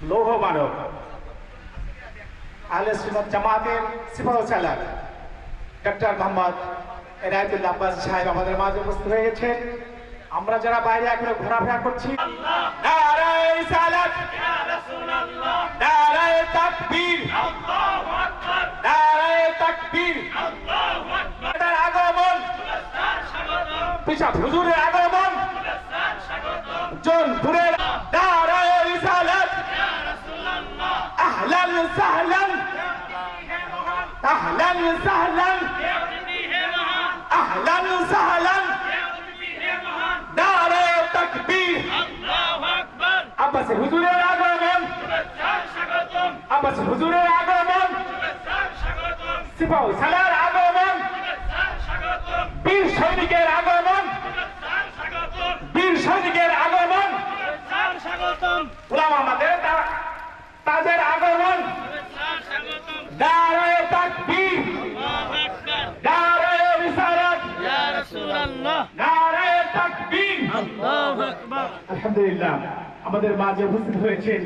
লৌহ মানব আহলে সুন্নাত জামাতের ডক্টর মোহাম্মদ আব্বাস সাহেব আমাদের মাঝে উপস্থিত হয়ে গেছেন আমরা যারা বাইরে এখনও ঘোরাফেরা করছি আগমন পিছা হুজুরের আগমন জোনপুরের নারায়ে আহলান সাহলান আহলান সাহলান নারায়ে তাকবীর আব্বাস হুজুরের আগমন আব্বাস হুজুরের আগমন সিপাহ সালার আগমন বীর সৈনিকের আগমন বীর সৈনিকের আগমন গোলাম আমাদের তাদের আগমন আলহামদুলিল্লাহ আমাদের মাঝে উপস্থিত হয়েছেন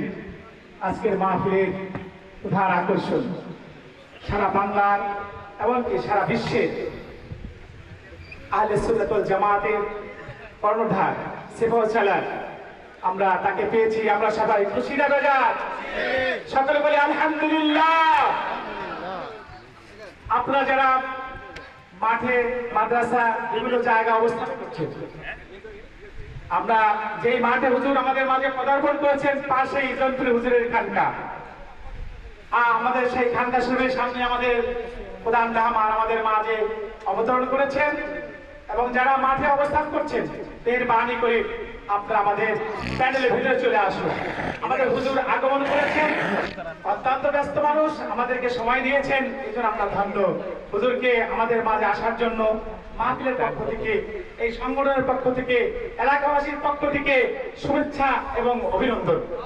আজকের মাহফিলের প্রধান আকর্ষণ। সারা বাংলার এমনকি সারা বিশ্বের আহলে সুন্নাতুল জামাতের কর্ণধার সেফাও চালান। আমরা তাকে পেয়েছি আমরা সবাই খুশি না বাজার? সকলে বলি আলহামদুলিল্লাহ। আপনারা যারা মাঠে, মাদ্রাসা বিভিন্ন জায়গা অবস্থান করছে। আমরা যেই মাঠে হুজুর আমাদের মাঝে পদার্পণ করেছেন পাশেই ইজনপুরে হুজুরের খানকা। আর আমাদের সেই খানকা শরীফের সামনে আমাদের প্রধান রাহমান আমাদের মাঝে অবতরণ করেছেন। যারা মাঠে অবস্থান করছেন বাণী করে আপনারা আমাদের প্যান্ডেলের ভিতরে চলে আসুন। আমাদের হুজুর আগমন করেছেন, অত্যন্ত ব্যস্ত মানুষ, আমাদেরকে সময় দিয়েছেন, এই জন্য আমরা ধন্য। হুজুরকে আমাদের মাঝে আসার জন্য, মাহফিলের পক্ষ থেকে, এই সংগঠনের পক্ষ থেকে, এলাকাবাসীর পক্ষ থেকে শুভেচ্ছা এবং অভিনন্দন।